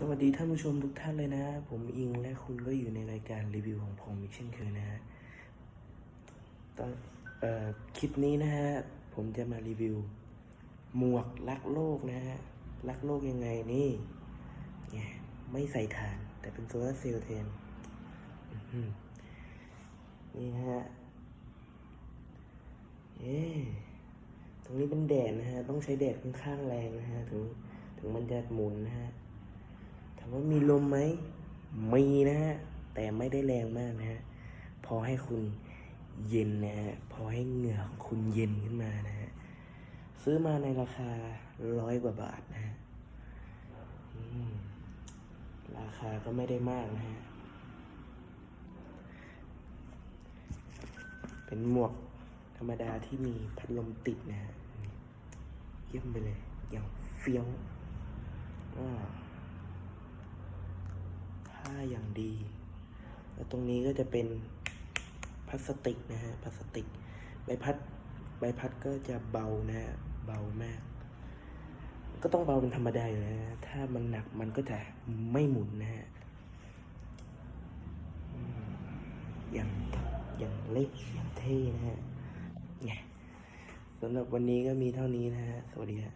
สวัสดีท่านผู้ชมทุกท่านเลยนะ ผมอิงและคุณก็อยู่ในรายการรีวิวของผมอีกเช่นเคยนะฮะตอนออคลิปนี้นะฮะ ผมจะมารีวิว หมวกรักโลกนะฮะ รักโลกยังไงนี่ไงไม่ใส่ถ่าน แต่เป็นโซลาร์เซลล์แทนนี่ฮะเอ๊ตรงนี้เป็นแดดนะฮะ ต้องใช้แดดค่อนข้างแรงนะฮะ ถึงถึงมันจะหมุนนะฮะ มว่ามีลมไหมมีนะฮะแต่ไม่ได้แรงมากนะฮะพอให้คุณเย็นนะฮะพอให้เหงื่อของคุณเย็นขึ้นมานะฮะซื้อมาในราคาร้อยกว่าบาทนะฮะราคาก็ไม่ได้มากนะฮะเป็นหมวกธรรมดาที่มีพัดลมติดนะฮะเยี่ยมไปเลยอย่างเฟี้ยวอ่า อย่างดี แล้วตรงนี้ก็จะเป็นพลาสติกนะฮะพลาสติกใบพัดใบพัดก็จะเบานะฮะเบามาก ก็ต้องเบาเป็นธรรมดาอยู่แล้วนะถ้ามันหนักมันก็จะไม่หมุนนะฮะอย่างอย่างเล็กอย่างเท่นะฮะไงสำหรับวันนี้ก็มีเท่านี้นะฮะสวัสดีฮะ